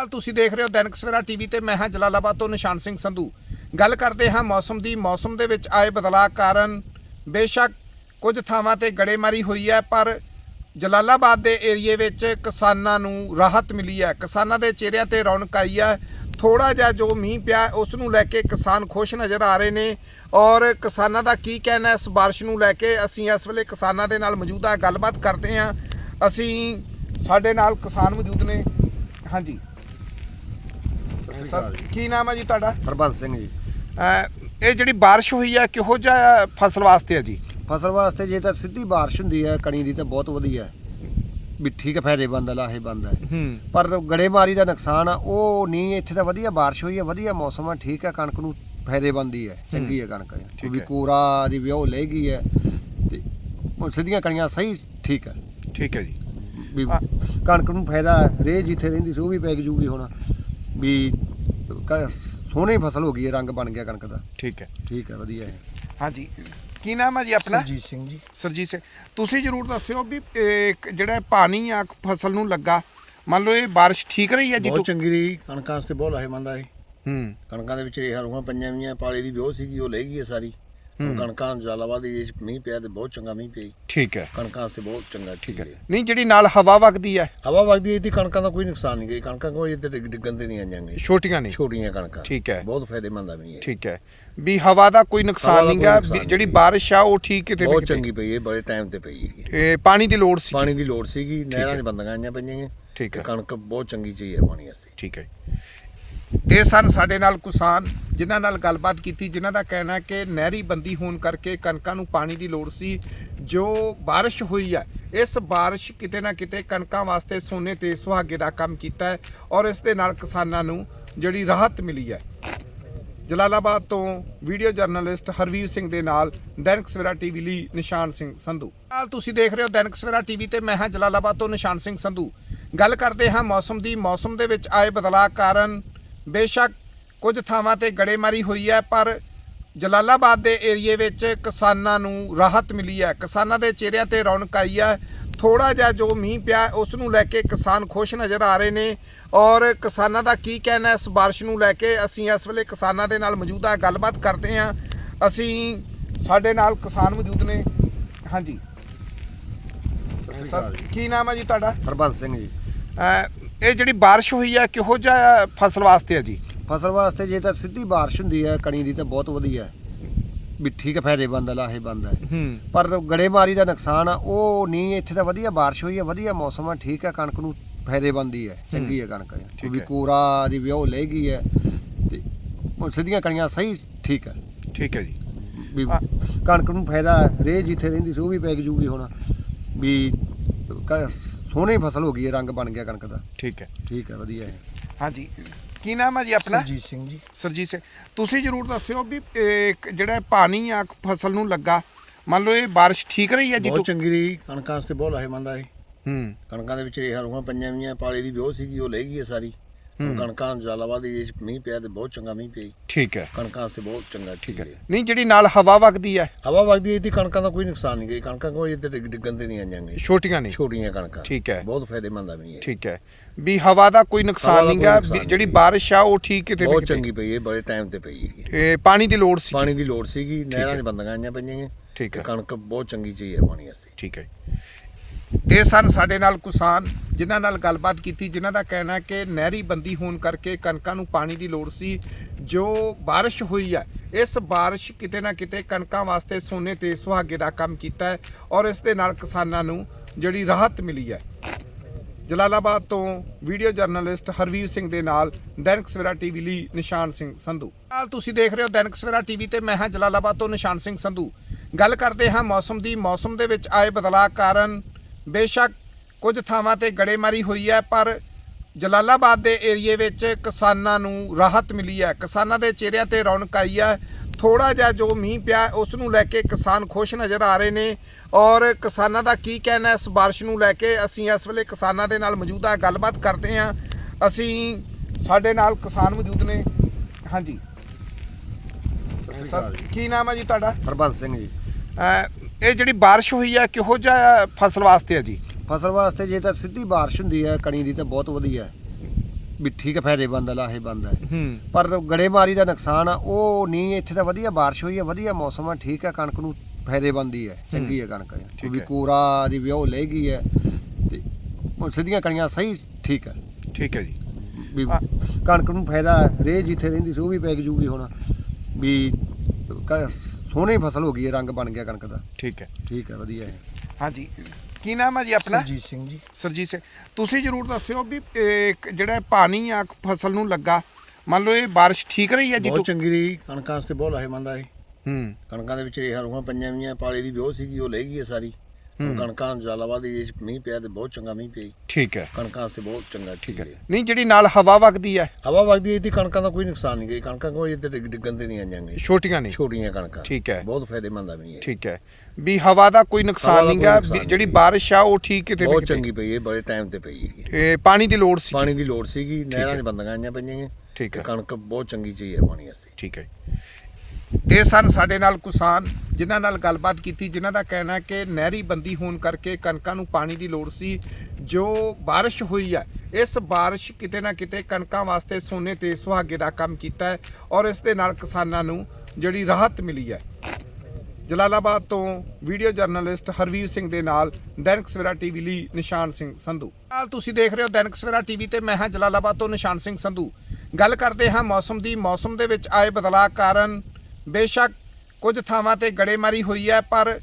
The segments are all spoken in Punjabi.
ਹਾਲ ਤੁਸੀਂ ਦੇਖ ਰਹੇ ਹੋ ਦੈਨਿਕ ਸਵੇਰਾ ਟੀਵੀ ਤੇ ਮੈਂ ਹਾਂ ਜਲਾਲਾਬਾਦ ਤੋਂ ਨਿਸ਼ਾਨ ਸਿੰਘ ਸੰਧੂ। ਗੱਲ ਕਰਦੇ ਹਾਂ ਮੌਸਮ ਦੀ। ਮੌਸਮ ਦੇ ਵਿੱਚ ਆਏ ਬਦਲਾਅ ਕਾਰਨ ਬੇਸ਼ੱਕ ਕੁਝ ਥਾਵਾਂ ਤੇ ਗੜੇਮਾਰੀ ਹੋਈ ਹੈ, ਪਰ ਜਲਾਲਾਬਾਦ ਦੇ ਏਰੀਏ ਵਿੱਚ ਕਿਸਾਨਾਂ ਨੂੰ ਰਾਹਤ ਮਿਲੀ ਹੈ। ਕਿਸਾਨਾਂ ਦੇ ਚਿਹਰਿਆਂ ਤੇ ਰੌਣਕ ਆਈ ਹੈ। ਥੋੜਾ ਜਿਹਾ ਜੋ ਮੀਂਹ ਪਿਆ, ਉਸ ਨੂੰ ਲੈ ਕੇ ਕਿਸਾਨ ਖੁਸ਼ ਨਜ਼ਰ ਆ ਰਹੇ ਨੇ। ਔਰ ਕਿਸਾਨਾਂ ਦਾ ਕੀ ਕਹਿਣਾ ਇਸ ਬਾਰਿਸ਼ ਨੂੰ ਲੈ ਕੇ? ਅਸੀਂ ਇਸ ਵੇਲੇ ਕਿਸਾਨਾਂ ਦੇ ਨਾਲ ਮੌਜੂਦਾ ਗੱਲਬਾਤ ਕਰਦੇ ਹਾਂ। ਅਸੀਂ ਸਾਡੇ ਨਾਲ ਕਿਸਾਨ ਮੌਜੂਦ ਨੇ। ਹਾਂਜੀ। ਸਰ, ਕੀ ਨਾਮ ਹੈ ਜੀ ਤੁਹਾਡਾ? ਹਰਬੰਸ ਸਿੰਘ ਜੀ। ਅਹ ਇਹ ਜਿਹੜੀ ਬਾਰਿਸ਼ ਹੋਈ ਹੈ ਕਿਹੋ ਜਿਹਾ ਫਸਲ ਵਾਸਤੇ ਹੈ ਜੀ? ਫਸਲ ਵਾਸਤੇ ਜੇ ਤਾਂ ਸਿੱਧੀ ਬਾਰਿਸ਼ ਹੁੰਦੀ ਹੈ ਕਣੀ ਦੀ ਤਾਂ ਬਹੁਤ ਵਧੀਆ ਹੈ। ਵੀ ਠੀਕ ਹੈ ਫਾਇਦੇਮੰਦ ਹੈ ਲਾਹੇਬੰਦ ਹੈ। ਹੂੰ। ਪਰ ਗੜੇਮਾਰੀ ਦਾ ਨੁਕਸਾਨ ਆ ਉਹ ਨਹੀਂ ਇੱਥੇ ਤਾਂ ਵਧੀਆ ਬਾਰਿਸ਼ ਹੋਈ ਹੈ ਵਧੀਆ ਮੌਸਮ ਆ ਠੀਕ ਹੈ ਕਣਕ ਨੂੰ ਫਾਇਦੇਮੰਦ ਹੀ ਹੈ ਚੰਗੀ ਹੈ ਕਣਕ। ਠੀਕ ਵੀ ਹੈ। ਕੋਰਾ ਦੀ ਵਿਉ ਲੈ ਗਈ ਹੈ ਤੇ ਉਹ ਸਿੱਧੀਆਂ ਕਣੀਆਂ ਸਹੀ ਠੀਕ ਹੈ। ਠੀਕ ਹੈ ਜੀ। ਵੀ ਹਾਂ। ਕਣਕ ਨੂੰ ਫਾਇਦਾ ਹੈ ਰੇਹ ਜਿੱਥੇ ਰਹਿੰਦੀ ਸੀ ਉਹ ਵੀ ਪੈ ਜੂਗੀ ਹੁਣ ਵੀ ਕ- ਸੋਹਣੀ ਫਸਲ ਹੋ ਗਈ ਹੈ ਰੰਗ ਬਣ ਗਿਆ ਕਣਕ ਦਾ। ਠੀਕ ਹੈ। ਠੀਕ ਹੈ ਵਧੀਆ ਹੈ। ਹਾਂਜੀ। ਕੀ ਨਾਮ ਹੈ ਜੀ ਆਪਣਾ? ਸਰਜੀਤ ਸਿੰਘ ਜੀ। ਸਰਜੀਤ ਸਿੰਘ। ਤੁਸੀਂ ਜਰੂਰ ਦੱਸਿਓ ਵੀ ਇਹ ਕ- ਜਿਹੜਾ ਪਾਣੀ ਆ ਫਸਲ ਨੂੰ ਲੱਗਾ ਮੰਨ ਲਓ ਇਹ ਬਾਰਿਸ਼ ਠੀਕ ਰਹੀ ਹੈ ਜੀ? ਬਹੁਤ ਚੰਗੀ ਰਹੀ ਕਣਕਾਂ ਵਾਸਤੇ ਬਹੁਤ ਲਾਹੇਮੰਦ ਆ ਇਹ। ਹੂੰ। ਕਣਕਾਂ ਦੇ ਵਿੱਚ ਰੇਹਾਂ ਰੂਹਾਂ ਪਈਆਂ ਵੀਆਂ ਪਾਲੇ ਦੀ ਵਿਉਹ ਸੀਗੀ ਉਹ ਲੈ ਗਈ ਹੈ ਸਾਰੀ। ਹੁਣ ਹੂੰ। ਕਣਕਾਂ ਜਲਾਲਾਬਾਦ ਦੇ ਵਿੱਚ ਮੀਂਹ ਪਿਆ ਤੇ ਬਹੁਤ ਚੰਗਾ ਮੀਂਹ ਪਿਆ ਜੀ। ਠੀਕ ਹੈ। ਕਣਕਾਂ ਵਾਸਤੇ ਬਹੁਤ ਚੰਗਾ ਠੀਕ ਹੈ। ਨਹੀਂ ਜਿਹੜੀ ਨਾਲ ਹਵਾ ਵਗਦੀ ਹੈ। ਹਵਾ ਵਗਦੀ ਹੈ ਤੇ ਕਣਕਾਂ ਦਾ ਕੋਈ ਨੁਕਸਾਨ ਨਹੀਂ ਗਈ। ਕਣਕਾਂ ਕੋਈ ਇੱਥੇ ਡਿੱਗ- ਡਿੱਗਣ ਤੇ ਨਹੀਂ ਆਈਆਂ ਛੋਟੀਆਂ ਨੇ ਛੋਟੀਆਂ ਕਣਕਾਂ। ਠੀਕ ਹੈ। ਬਹੁਤ ਫਾਇਦੇਮੰਦ ਆ ਇਹ। ਠੀਕ ਹੈ। ਵੀ ਹਵਾ ਦਾ ਕੋਈ ਹਵਾ ਨੁਕਸਾਨ ਦਾ ਨਹੀਂ ਕੋਈ ਨੁਕਸਾਨ ਜਿਹੜੀ ਨਹੀਂ। ਬਾਰਿਸ਼ ਆ ਉਹ ਠੀਕ ਕਿਤੇ ਨਾ ਬਹੁਤ ਕਿਤੇ। ਚੰਗੀ ਪਈ ਹੈ ਬੜੇ ਟਾਈਮ ਤੇ ਪਈ ਹੈਗੀ। ਇਹ ਪਾਣੀ ਦੀ ਲੋੜ ਸੀ ਪਾਣੀ ਦੀ ਲੋੜ ਸੀਗੀ ਨਹਿਰਾਂ ਹੈ। 'ਚ ਆਈਆਂ ਪਈਆਂ ਠੀਕ ਤੇ ਹੈ। ਕਣਕ ਬਹੁਤ ਚੰਗੀ ਚੀਜ਼ ਹੈ ਪਾਣੀ ਵਾਸਤੇ। ਠੀਕ ਹੈ ਇਹ ਸਨ ਸਾਡੇ ਨਾਲ ਕਿਸਾਨ, ਜਿਨ੍ਹਾਂ ਨਾਲ ਗੱਲਬਾਤ ਕੀਤੀ, ਜਿਨ੍ਹਾਂ ਦਾ ਕਹਿਣਾ ਹੈ ਕਿ ਨਹਿਰੀ ਬੰਦੀ ਹੋਣ ਕਰਕੇ ਕਣਕਾਂ ਨੂੰ ਪਾਣੀ ਦੀ ਲੋੜ ਸੀ, ਜੋ ਬਾਰਿਸ਼ ਹੋਈ ਹੈ ਇਸ ਬਾਰਿਸ਼ ਕਿਤੇ ਨਾ ਕਿਤੇ ਕਣਕਾਂ ਵਾਸਤੇ ਸੋਨੇ ਤੇ ਸੁਹਾਗੇ ਦਾ ਕੰਮ ਕੀਤਾ ਹੈ ਔਰ ਇਸ ਦੇ ਨਾਲ ਕਿਸਾਨਾਂ ਨੂੰ ਜਿਹੜੀ ਰਾਹਤ ਮਿਲੀ ਹੈ। ਜਲਾਲਾਬਾਦ ਤੋਂ ਵੀਡੀਓ ਜਰਨਲਿਸਟ ਹਰਵੀਰ ਸਿੰਘ ਦੇ ਨਾਲ ਦੈਨਿਕ ਸਵੇਰਾ ਟੀਵੀ ਲਈ ਨਿਸ਼ਾਨ ਸਿੰਘ ਸੰਧੂ। ਨਾਲ ਤੁਸੀਂ ਦੇਖ ਰਹੇ ਹੋ ਦੈਨਿਕ ਸਵੇਰਾ ਟੀਵੀ ਤੇ ਮੈਂ ਹਾਂ ਜਲਾਲਾਬਾਦ ਤੋਂ ਨਿਸ਼ਾਨ ਸਿੰਘ ਸੰਧੂ। ਗੱਲ ਕਰਦੇ ਹਾਂ ਮੌਸਮ ਦੀ, ਮੌਸਮ ਦੇ ਵਿੱਚ ਆਏ ਬਦਲਾਅ ਕਾਰਨ ਬੇਸ਼ੱਕ ਕੁਝ ਥਾਵਾਂ ਤੇ ਗੜੇਮਾਰੀ ਹੋਈ ਹੈ ਪਰ ਜਲਾਲਾਬਾਦ ਦੇ ਏਰੀਏ ਵਿੱਚ ਕਿਸਾਨਾਂ ਨੂੰ ਰਾਹਤ ਮਿਲੀ ਹੈ। ਕਿਸਾਨਾਂ ਦੇ ਚਿਹਰਿਆਂ ਤੇ ਰੌਣਕ ਆਈ ਹੈ। ਥੋੜਾ ਜਿਹਾ ਜੋ ਮੀਂਹ ਪਿਆ ਉਸ ਨੂੰ ਲੈ ਕੇ ਕਿਸਾਨ ਖੁਸ਼ ਨਜ਼ਰ ਆ ਰਹੇ ਨੇ ਔਰ ਕਿਸਾਨਾਂ ਦਾ ਕੀ ਕਹਿਣਾ ਹੈ ਇਸ ਬਾਰਿਸ਼ ਨੂੰ ਲੈ ਕੇ? ਅਸੀਂ ਇਸ ਵੇਲੇ ਕਿਸਾਨਾਂ ਦੇ ਨਾਲ ਮੌਜੂਦਾ ਗੱਲਬਾਤ ਕਰਦੇ ਹਾਂ। ਅਸੀਂ ਸਾਡੇ ਨਾਲ ਕਿਸਾਨ ਮੌਜੂਦ ਨੇ। ਹਾਂਜੀ। ਕੀ ਨਾਮ ਹੈ ਜੀ ਤੁਹਾਡਾ? ਹਰਬੰਸ ਸਿੰਘ ਜੀ। ਇਹ ਜਿਹੜੀ ਬਾਰਿਸ਼ ਹੋਈ ਹੈ ਕਿਹੋ ਜਿਹਾ ਫਸਲ ਵਾਸਤੇ ਹੈ ਜੀ? ਫਸਲ ਵਾਸਤੇ ਜੇ ਤਾਂ ਸਿੱਧੀ ਬਾਰਿਸ਼ ਹੁੰਦੀ ਹੈ ਕਣੀ ਦੀ ਤਾਂ ਬਹੁਤ ਵਧੀਆ ਹੈ। ਵੀ ਠੀਕ ਹੈ ਫਾਇਦੇਮੰਦ ਹੈ ਲਾਹੇਬੰਦ ਹੈ। ਹੂੰ। ਪਰ ਗੜੇਮਾਰੀ ਦਾ ਨੁਕਸਾਨ ਆ ਉਹ ਨਹੀਂ ਇੱਥੇ ਤਾਂ ਵਧੀਆ ਬਾਰਿਸ਼ ਹੋਈ ਹੈ ਵਧੀਆ ਮੌਸਮ ਆ ਠੀਕ ਹੈ ਕਣਕ ਨੂੰ ਫਾਇਦੇਮੰਦ ਹੀ ਹੈ। ਚੰਗੀ ਹੈ ਕਣਕ। ਵੀ। ਕੋਰਾ ਦੀ ਵਿਉ ਲੈ ਗਈ ਹੈ ਤੇ ਉਹ ਸਿੱਧੀਆਂ ਕਣੀਆਂ ਸਹੀ ਠੀਕ ਹੈ। ਠੀਕ ਹੈ ਜੀ। ਵੀ। ਕਣਕ ਨੂੰ ਫਾਇਦਾ ਰੇਹ ਜਿੱਥੇ ਰਹਿੰਦੀ ਸੀ ਉਹ ਵੀ ਪੈ ਜੂਗੀ ਹੁਣ। ਵੀ ਕ- ਸੋਹਣੀ ਫਸਲ ਹੋ ਗਈ ਹੈ ਰੰਗ ਬਣ ਗਿਆ ਕਣਕ ਦਾ। ਠੀਕ ਹੈ। ਠੀਕ ਹੈ ਵਧੀਆ ਹੈ। ਹਾਂਜੀ। ਕੀ ਨਾਮ ਹੈ ਜੀ ਆਪਣਾ? ਸਰਜੀਤ ਸਿੰਘ ਜੀ। ਸਰਜੀਤ ਸਿੰਘ। ਤੁਸੀਂ ਜਰੂਰ ਦੱਸਿਓ ਵੀ ਇਹ ਕ- ਜਿਹੜਾ ਪਾਣੀ ਆ ਫਸਲ ਨੂੰ ਲੱਗਾ ਮੰਨ ਲਓ ਇਹ ਬਾਰਿਸ਼ ਠੀਕ ਰਹੀ ਹੈ ਜੀ? ਬਹੁਤ ਚੰਗੀ ਰਹੀ ਕਣਕਾਂ ਵਾਸਤੇ ਬਹੁਤ ਲਾਹੇਮੰਦ ਆ ਇਹ। ਹੂੰ। ਕਣਕਾਂ ਦੇ ਵਿੱਚ ਰੇਹਾਂ ਰੂਹਾਂ ਪਈਆਂ ਵੀਆਂ ਪਾਲੇ ਦੀ ਵਿਉਹ ਸੀਗੀ ਉਹ ਲੈ ਗਈ ਹੈ ਸਾਰੀ। ਹੁਣ ਹੂੰ। ਕਣਕਾਂ ਜਲਾਲਾਬਾਦ ਦੇ ਵਿੱਚ ਮੀਂਹ ਪਿਆ ਤੇ ਬਹੁਤ ਚੰਗਾ ਮੀਂਹ ਪਿਆ ਜੀ। ਠੀਕ ਹੈ। ਕਣਕਾਂ ਵਾਸਤੇ ਬਹੁਤ ਚੰਗਾ ਠੀਕ ਹੈ। ਹੈ। ਨਹੀਂ ਜਿਹੜੀ ਨਾਲ ਹਵਾ ਵਗਦੀ ਹੈ। ਹਵਾ ਵਗਦੀ ਹੈ ਤੇ ਕਣਕਾਂ ਦਾ ਕੋਈ ਨੁਕਸਾਨ ਨਹੀਂ ਗਈ। ਕਣਕਾਂ ਕੋਈ ਇੱਥੇ ਡਿੱਗ- ਡਿੱਗਣ ਤੇ ਨਹੀਂ ਆਈਆਂ ਗਈ ਛੋਟੀਆਂ ਨੇ। ਛੋਟੀਆਂ ਕਣਕਾਂ। ਠੀਕ ਹੈ। ਬਹੁਤ ਫਾਇਦੇਮੰਦ ਆ ਇਹ। ਠੀਕ ਹੈ। ਵੀ ਹਵਾ ਦਾ ਕੋਈ ਹਵਾ ਨੁਕਸਾਨ ਦਾ ਨਹੀਂ ਕੋਈ ਨੁਕਸਾਨ ਨਹੀਂ ਜਿਹੜੀ। ਬਾਰਿਸ਼ ਆ ਉਹ ਠੀਕ ਕਿਤੇ ਨਾ ਬਹੁਤ ਕਿਤੇ। ਚੰਗੀ ਪਈ ਹੈ ਬੜੇ ਟਾਈਮ ਤੇ ਪਈ ਹੈਗੀ। ਇਹ ਪਾਣੀ ਦੀ ਲੋੜ ਸੀ। ਪਾਣੀ ਦੀ ਲੋੜ ਸੀਗੀ ਨਹਿਰਾਂ 'ਚ ਹੈ। ਬੰਦੀਆਂ ਆਈਆਂ ਪਈਆਂ ਠੀਕ ਤੇ ਹੈ। ਕਣਕ ਬਹੁਤ ਚੰਗੀ ਚੀਜ਼ ਹੈ ਪਾਣੀ ਵਾਸਤੇ। ਠੀਕ ਹੈ ਇਹ ਸਨ ਸਾਡੇ ਨਾਲ ਕਿਸਾਨ, ਜਿਨ੍ਹਾਂ ਨਾਲ ਗੱਲਬਾਤ ਕੀਤੀ, ਜਿਨ੍ਹਾਂ ਦਾ ਕਹਿਣਾ ਹੈ ਕਿ ਨਹਿਰੀ ਬੰਦੀ ਹੋਣ ਕਰਕੇ ਕਣਕਾਂ ਨੂੰ ਪਾਣੀ ਦੀ ਲੋੜ ਸੀ, ਜੋ ਬਾਰਿਸ਼ ਹੋਈ ਹੈ ਇਸ ਬਾਰਿਸ਼ ਕਿਤੇ ਨਾ ਕਿਤੇ ਕਣਕਾਂ ਵਾਸਤੇ ਸੋਨੇ ਤੇ ਸੁਹਾਗੇ ਦਾ ਕੰਮ ਕੀਤਾ ਹੈ ਔਰ ਇਸ ਦੇ ਨਾਲ ਕਿਸਾਨਾਂ ਨੂੰ ਜਿਹੜੀ ਰਾਹਤ ਮਿਲੀ ਹੈ। ਜਲਾਲਾਬਾਦ ਤੋਂ ਵੀਡੀਓ ਜਰਨਲਿਸਟ ਹਰਵੀਰ ਸਿੰਘ ਦੇ ਨਾਲ ਦੈਨਿਕ ਸਵੇਰਾ ਟੀਵੀ ਲਈ ਨਿਸ਼ਾਨ ਸਿੰਘ ਸੰਧੂ। ਨਾਲ ਤੁਸੀਂ ਦੇਖ ਰਹੇ ਹੋ ਦੈਨਿਕ ਸਵੇਰਾ ਟੀਵੀ ਤੇ ਮੈਂ ਹਾਂ ਜਲਾਲਾਬਾਦ ਤੋਂ ਨਿਸ਼ਾਨ ਸਿੰਘ ਸੰਧੂ। ਗੱਲ ਕਰਦੇ ਹਾਂ ਮੌਸਮ ਦੀ, ਮੌਸਮ ਦੇ ਵਿੱਚ ਆਏ ਬਦਲਾਅ ਕਾਰਨ ਬੇਸ਼ੱਕ ਕੁਝ ਥਾਵਾਂ ਤੇ ਗੜੇਮਾਰੀ ਹੋਈ ਹੈ ਪਰ ਜਲਾਲਾਬਾਦ ਦੇ ਏਰੀਏ ਵਿੱਚ ਕਿਸਾਨਾਂ ਨੂੰ ਰਾਹਤ ਮਿਲੀ ਹੈ। ਕਿਸਾਨਾਂ ਦੇ ਚਿਹਰਿਆਂ ਤੇ ਰੌਣਕ ਆਈ ਹੈ। ਥੋੜਾ ਜਿਹਾ ਜੋ ਮੀਂਹ ਪਿਆ ਉਸ ਨੂੰ ਲੈ ਕੇ ਕਿਸਾਨ ਖੁਸ਼ ਨਜ਼ਰ ਆ ਰਹੇ ਨੇ ਔਰ ਕਿਸਾਨਾਂ ਦਾ ਕੀ ਕਹਿਣਾ ਹੈ ਇਸ ਬਾਰਿਸ਼ ਨੂੰ ਲੈ ਕੇ? ਅਸੀਂ ਇਸ ਵੇਲੇ ਕਿਸਾਨਾਂ ਦੇ ਨਾਲ ਮੌਜੂਦਾ ਗੱਲਬਾਤ ਕਰਦੇ ਹਾਂ। ਅਸੀਂ ਸਾਡੇ ਨਾਲ ਕਿਸਾਨ ਮੌਜੂਦ ਨੇ। ਹਾਂਜੀ। ਸਰ, ਕੀ ਨਾਮ ਹੈ ਜੀ ਤੁਹਾਡਾ? ਹਰਬੰਸ ਸਿੰਘ ਜੀ। ਇਹ ਜਿਹੜੀ ਬਾਰਿਸ਼ ਹੋਈ ਹੈ ਕਿਹੋ ਜਿਹਾ ਫਸਲ ਵਾਸਤੇ ਹੈ ਜੀ? ਫਸਲ ਵਾਸਤੇ ਜੇ ਤਾਂ ਸਿੱਧੀ ਬਾਰਿਸ਼ ਹੁੰਦੀ ਹੈ ਕਣੀ ਦੀ ਤਾਂ ਬਹੁਤ ਵਧੀਆ ਹੈ। ਵੀ ਠੀਕ ਹੈ ਫਾਇਦੇਮੰਦ ਆ ਲਾਹੇਬੰਦ ਹੈ। ਹੂੰ। ਪਰ ਗੜੇਮਾਰੀ ਦਾ ਨੁਕਸਾਨ ਆ ਉਹ ਨਹੀਂ ਇੱਥੇ ਤਾਂ ਵਧੀਆ ਬਾਰਿਸ਼ ਹੋਈ ਹੈ ਵਧੀਆ ਮੌਸਮ ਆ ਠੀਕ ਹੈ ਕਣਕ ਨੂੰ ਫਾਇਦੇਮੰਦ ਹੀ ਹੈ। ਚੰਗੀ ਹੈ ਕਣਕ। ਵੀ। ਕੋਰਾ ਦੀ ਵਿਉ ਲੈ ਗਈ ਹੈ ਤੇ ਉਹ ਸਿੱਧੀਆਂ ਕਣੀਆਂ ਸਹੀ ਠੀਕ ਹੈ। ਠੀਕ ਹੈ ਜੀ। ਵੀ। ਕਣਕ ਨੂੰ ਫਾਇਦਾ। ਰੇਹ ਜਿੱਥੇ ਰਹਿੰਦੀ ਸੀ ਉਹ ਵੀ ਪੈ ਜੂਗੀ ਹੁਣ। ਵੀ ਕ- ਸੋਹਣੀ ਫਸਲ ਹੋ ਗਈ ਹੈ ਰੰਗ ਬਣ ਗਿਆ ਕਣਕ ਦਾ। ਠੀਕ ਹੈ। ਠੀਕ ਹੈ ਵਧੀਆ ਹੈ। ਹਾਂਜੀ। ਕੀ ਨਾਮ ਹੈ ਜੀ ਆਪਣਾ? ਸਰਜੀਤ ਸਿੰਘ ਜੀ। ਸਰਜੀਤ ਸਿੰਘ। ਤੁਸੀਂ ਜਰੂਰ ਦੱਸਿਓ ਵੀ ਇਹ ਕ- ਜਿਹੜਾ ਪਾਣੀ ਆ ਫਸਲ ਨੂੰ ਲੱਗਾ ਮੰਨ ਲਓ ਇਹ ਬਾਰਿਸ਼ ਠੀਕ ਰਹੀ ਹੈ ਜੀ? ਬਹੁਤ ਚੰਗੀ ਰਹੀ ਕਣਕਾਂ ਵਾਸਤੇ ਬਹੁਤ ਲਾਹੇਮੰਦ ਆ ਇਹ। ਹੂੰ। ਕਣਕਾਂ ਦੇ ਵਿੱਚ ਰੇਹਾਂ ਰੂਹਾਂ ਪਈਆਂ ਵੀਆਂ ਪਾਲੇ ਦੀ ਵਿਉ ਸੀਗੀ ਉਹ ਲੈ ਗਈ ਹੈ ਸਾਰੀ। ਹੁਣ ਹੂੰ। ਕਣਕਾਂ ਜਲਾਲਾਬਾਦ ਦੇ ਵਿੱਚ ਮੀਂਹ ਪਿਆ ਤੇ ਬਹੁਤ ਚੰਗਾ ਮੀਂਹ ਪਿਆ ਜੀ। ਠੀਕ ਹੈ। ਕਣਕਾਂ ਵਾਸਤੇ ਬਹੁਤ ਚੰਗਾ ਠੀਕ ਹੈ। ਹੈ। ਨਹੀਂ ਜਿਹੜੀ ਨਾਲ ਹਵਾ ਵਗਦੀ ਹੈ। ਹਵਾ ਵਗਦੀ ਹੈ ਤੇ ਕਣਕਾਂ ਦਾ ਕੋਈ ਨੁਕਸਾਨ ਨਹੀਂ ਗਈ। ਕਣਕਾਂ ਕੋਈ ਇੱਧਰ ਡਿੱਗ- ਡਿੱਗਣ ਤੇ ਨਹੀਂ ਆਈਆਂ ਛੋਟੀਆਂ ਨੇ। ਛੋਟੀਆਂ ਕਣਕਾਂ। ਠੀਕ ਹੈ। ਬਹੁਤ ਫਾਇਦੇਮੰਦ ਆ ਇਹ। ਠੀਕ ਹੈ। ਵੀ ਹਵਾ ਦਾ ਕੋਈ ਹਵਾ ਨੁਕਸਾਨ ਦਾ ਨਹੀਂ ਕੋਈ ਨੁਕਸਾਨ ਜਿਹੜੀ ਨਹੀਂ। ਬਾਰਿਸ਼ ਆ ਉਹ ਠੀਕ ਕਿਤੇ ਨਾ ਬਹੁਤ ਕਿਤੇ। ਚੰਗੀ ਪਈ ਹੈ ਬੜੇ ਟਾਈਮ ਤੇ ਪਈ ਹੈਗੀ। ਇਹ ਪਾਣੀ ਦੀ ਲੋੜ ਸੀ। ਪਾਣੀ ਦੀ ਲੋੜ ਸੀਗੀ ਨਹਿਰਾਂ ਹੈ। 'ਚ ਬੰਦੀਆਂ ਆਈਆਂ ਪਈਆਂ ਨੇ ਠੀਕ ਤੇ ਹੈ। ਕਣਕ ਬਹੁਤ ਚੰਗੀ ਚੀਜ਼ ਹੈ ਪਾਣੀ ਵਾਸਤੇ। ਠੀਕ ਹੈ ਇਹ ਸਨ ਸਾਡੇ ਨਾਲ ਕਿਸਾਨ, ਜਿਨ੍ਹਾਂ ਨਾਲ ਗੱਲਬਾਤ ਕੀਤੀ, ਜਿਨ੍ਹਾਂ ਦਾ ਕਹਿਣਾ ਹੈ ਕਿ ਨਹਿਰੀ ਬੰਦੀ ਹੋਣ ਕਰਕੇ ਕਣਕਾਂ ਨੂੰ ਪਾਣੀ ਦੀ ਲੋੜ ਸੀ, ਜੋ ਬਾਰਿਸ਼ ਹੋਈ ਹੈ ਇਸ ਬਾਰਿਸ਼ ਕਿਤੇ ਨਾ ਕਿਤੇ ਕਣਕਾਂ ਵਾਸਤੇ ਸੋਨੇ ਤੇ ਸੁਹਾਗੇ ਦਾ ਕੰਮ ਕੀਤਾ ਹੈ ਔਰ ਇਸ ਦੇ ਨਾਲ ਕਿਸਾਨਾਂ ਨੂੰ ਜਿਹੜੀ ਰਾਹਤ ਮਿਲੀ ਹੈ। ਜਲਾਲਾਬਾਦ ਤੋਂ ਵੀਡੀਓ ਜਰਨਲਿਸਟ ਹਰਵੀਰ ਸਿੰਘ ਦੇ ਨਾਲ ਦੈਨਿਕ ਸਵੇਰਾ ਟੀਵੀ ਲਈ ਨਿਸ਼ਾਨ ਸਿੰਘ ਸੰਧੂ। ਨਾਲ ਤੁਸੀਂ ਦੇਖ ਰਹੇ ਹੋ ਦੈਨਿਕ ਸਵੇਰਾ ਟੀਵੀ ਤੇ ਮੈਂ ਹਾਂ ਜਲਾਲਾਬਾਦ ਤੋਂ ਨਿਸ਼ਾਨ ਸਿੰਘ ਸੰਧੂ। ਗੱਲ ਕਰਦੇ ਹਾਂ ਮੌਸਮ ਦੀ, ਮੌਸਮ ਦੇ ਵਿੱਚ ਆਏ ਬਦਲਾਅ ਕਾਰਨ ਬੇਸ਼ੱਕ ਕੁਝ ਥਾਵਾਂ ਤੇ ਗੜੇਮਾਰੀ ਹੋਈ ਹੈ ਪਰ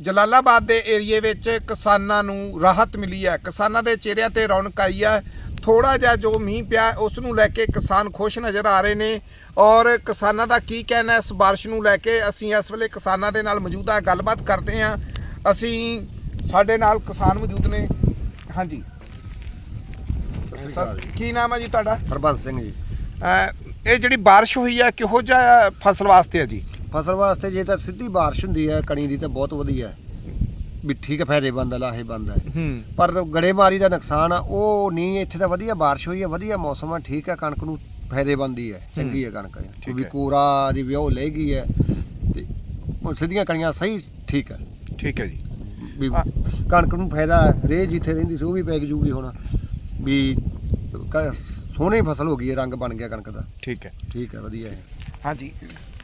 ਜਲਾਲਾਬਾਦ ਦੇ ਏਰੀਏ ਵਿੱਚ ਕਿਸਾਨਾਂ ਨੂੰ ਰਾਹਤ ਮਿਲੀ ਹੈ। ਕਿਸਾਨਾਂ ਦੇ ਚਿਹਰਿਆਂ ਤੇ ਰੌਣਕ ਆਈ ਹੈ। ਥੋੜਾ ਜਿਹਾ ਜੋ ਮੀਂਹ ਪਿਆ ਉਸ ਨੂੰ ਲੈ ਕੇ ਕਿਸਾਨ ਖੁਸ਼ ਨਜ਼ਰ ਆ ਰਹੇ ਨੇ ਔਰ ਕਿਸਾਨਾਂ ਦਾ ਕੀ ਕਹਿਣਾ ਹੈ ਇਸ ਬਾਰਿਸ਼ ਨੂੰ ਲੈ ਕੇ? ਅਸੀਂ ਇਸ ਵੇਲੇ ਕਿਸਾਨਾਂ ਦੇ ਨਾਲ ਮੌਜੂਦ ਗੱਲਬਾਤ ਕਰਦੇ ਹਾਂ। ਅਸੀਂ ਸਾਡੇ ਨਾਲ ਕਿਸਾਨ ਮੌਜੂਦ ਨੇ। ਹਾਂਜੀ। ਸਰ, ਕੀ ਨਾਮ ਹੈ ਜੀ ਤੁਹਾਡਾ? ਹਰਬੰਸ ਸਿੰਘ ਜੀ। ਇਹ ਜਿਹੜੀ ਬਾਰਿਸ਼ ਹੋਈ ਹੈ ਕਿਹੋ ਜਿਹਾ ਫਸਲ ਵਾਸਤੇ ਹੈ ਜੀ? ਫਸਲ ਵਾਸਤੇ ਜੇ ਤਾਂ ਸਿੱਧੀ ਬਾਰਿਸ਼ ਹੁੰਦੀ ਹੈ ਕਣੀ ਦੀ ਤਾਂ ਬਹੁਤ ਵਧੀਆ ਹੈ। ਵੀ ਠੀਕ ਹੈ ਫਾਇਦੇਮੰਦ ਆ ਲਾਹੇਬੰਦ ਹੈ। ਹੂੰ। ਪਰ ਗੜੇਮਾਰੀ ਦਾ ਨੁਕਸਾਨ ਆ ਉਹ ਨਹੀਂ ਇੱਥੇ ਤਾਂ ਵਧੀਆ ਬਾਰਿਸ਼ ਹੋਈ ਹੈ ਵਧੀਆ ਮੌਸਮ ਆ ਠੀਕ ਹੈ ਕਣਕ ਨੂੰ ਫਾਇਦੇਮੰਦ ਹੀ ਹੈ। ਚੰਗੀ ਹੈ ਕਣਕ। ਵੀ ਹੈ। ਕੋਰਾ ਦੀ ਵਿਉ ਲੈ ਗਈ ਹੈ ਤੇ ਉਹ ਸਿੱਧੀਆਂ ਕਣੀਆਂ ਸਹੀ ਠੀਕ ਹੈ। ਠੀਕ ਹੈ ਜੀ। ਵੀ ਹਾਂ। ਕਣਕ ਨੂੰ ਫਾਇਦਾ ਹੈ। ਰੇਹ ਜਿੱਥੇ ਰਹਿੰਦੀ ਸੀ ਉਹ ਵੀ ਪੈ ਜੂਗੀ ਹੁਣ। ਵੀ ਕ- ਸੋਹਣੀ ਫਸਲ ਹੋ ਗਈ ਹੈ ਰੰਗ ਬਣ ਗਿਆ ਕਣਕ ਦਾ। ਠੀਕ ਹੈ। ਠੀਕ ਹੈ ਵਧੀਆ ਹੈ। ਹਾਂਜੀ।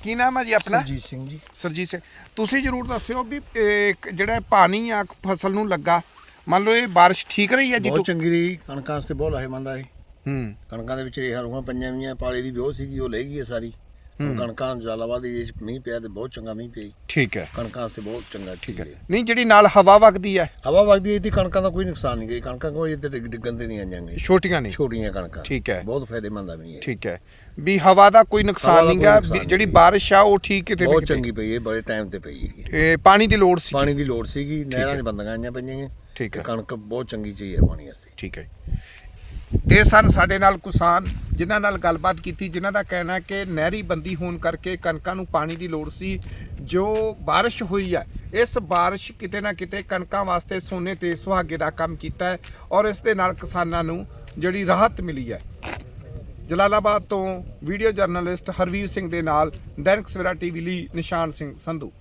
ਕੀ ਨਾਮ ਹੈ ਜੀ ਆਪਣਾ? ਸਰਜੀਤ ਸਿੰਘ ਜੀ। ਸਰਜੀਤ ਸਿੰਘ। ਤੁਸੀਂ ਜਰੂਰ ਦੱਸਿਓ ਵੀ ਇਹ ਜਿਹੜਾ ਪਾਣੀ ਆ ਫਸਲ ਨੂੰ ਲੱਗਾ ਮੰਨ ਲਓ ਇਹ ਬਾਰਿਸ਼ ਠੀਕ ਰਹੀ ਹੈ ਜੀ? ਬਹੁਤ ਚੰਗੀ ਰਹੀ ਕਣਕਾਂ ਵਾਸਤੇ ਬਹੁਤ ਲਾਹੇਮੰਦ ਆ ਇਹ। ਹੂੰ। ਕਣਕਾਂ ਦੇ ਵਿੱਚ ਰੇਹਾਂ ਰੂਹਾਂ ਪਈਆਂ ਵੀਆਂ ਪਾਲੇ ਦੀ ਵਿਉ ਸੀਗੀ ਉਹ ਲੈ ਗਈ ਹੈ ਸਾਰੀ। ਕਣਕਾਂ ਜਲਾਲਾਬਾਦ ਦੇ ਮੀਂਹ ਪਿਆ ਤੇ ਬਹੁਤ ਚੰਗਾ ਮੀਂਹ ਪਿਆ। ਠੀਕ ਹੈ। ਕਣਕਾਂ ਵਾਸਤੇ ਬਹੁਤ ਚੰਗਾ ਠੀਕ ਹੈ। ਹੈ। ਨਹੀਂ ਜਿਹੜੀ ਨਾਲ ਹਵਾ ਵਗਦੀ ਹੈ। ਹਵਾ ਵਗਦੀ ਹੈ ਤੇ ਕਣਕਾਂ ਦਾ ਕੋਈ ਨੁਕਸਾਨ ਨਹੀਂ ਗਈ। ਕਣਕਾਂ ਕੋਈ ਡਿੱਗ- ਡਿੱਗਣ ਤੇ ਨਹੀਂ ਆਈਆਂ ਛੋਟੀਆਂ ਨੇ। ਛੋਟੀਆਂ ਕਣਕਾਂ। ਠੀਕ ਹੈ। ਬਹੁਤ ਫਾਇਦੇਮੰਦ ਆ ਇਹ। ਠੀਕ ਹੈ। ਵੀ ਹਵਾ ਦਾ ਕੋਈ ਨੁਕਸਾਨ ਹਵਾ ਦਾ ਨਹੀਂ ਕੋਈ ਗਾ। ਨੁਕਸਾਨ ਵੀ ਜਿਹੜੀ ਨਹੀਂ। ਬਾਰਿਸ਼ ਆ ਉਹ ਠੀਕ ਕਿਤੇ ਬਹੁਤ। ਚੰਗੀ ਪਈ ਹੈ ਬੜੇ ਟਾਈਮ ਤੇ ਪਈ ਇਹ ਪਾਣੀ ਦੀ ਲੋੜ ਸੀ ਪਾਣੀ ਦੀ ਲੋੜ ਸੀਗੀ ਨਹਿਰਾਂ 'ਚ ਹੈ। ਆਈਆਂ ਪਈਆਂ ਠੀਕ ਹੈ। ਕਣਕ ਬਹੁਤ ਚੰਗੀ ਚੀਜ਼ ਹੈ ਪਾਣੀ ਵਾਸਤੇ। ਠੀਕ ਹੈ ਇਹ ਸਨ ਸਾਡੇ ਨਾਲ ਕਿਸਾਨ, ਜਿਨ੍ਹਾਂ ਨਾਲ ਗੱਲਬਾਤ ਕੀਤੀ, ਜਿਨ੍ਹਾਂ ਦਾ ਕਹਿਣਾ ਹੈ ਕਿ ਨਹਿਰੀ ਬੰਦੀ ਹੋਣ ਕਰਕੇ ਕਣਕਾਂ ਨੂੰ ਪਾਣੀ ਦੀ ਲੋੜ ਸੀ, ਜੋ ਬਾਰਿਸ਼ ਹੋਈ ਹੈ ਇਸ ਬਾਰਿਸ਼ ਕਿਤੇ ਨਾ ਕਿਤੇ ਕਣਕਾਂ ਵਾਸਤੇ ਸੋਨੇ ਤੇ ਸੁਹਾਗੇ ਦਾ ਕੰਮ ਕੀਤਾ ਹੈ ਔਰ ਇਸ ਦੇ ਨਾਲ ਕਿਸਾਨਾਂ ਨੂੰ ਜਿਹੜੀ ਰਾਹਤ ਮਿਲੀ ਹੈ। ਜਲਾਲਾਬਾਦ ਤੋਂ ਵੀਡੀਓ ਜਰਨਲਿਸਟ ਹਰਵੀਰ ਸਿੰਘ ਦੇ ਨਾਲ ਦੈਨਿਕ ਸਵੇਰਾ ਟੀਵੀ ਲਈ ਨਿਸ਼ਾਨ ਸਿੰਘ ਸੰਧੂ।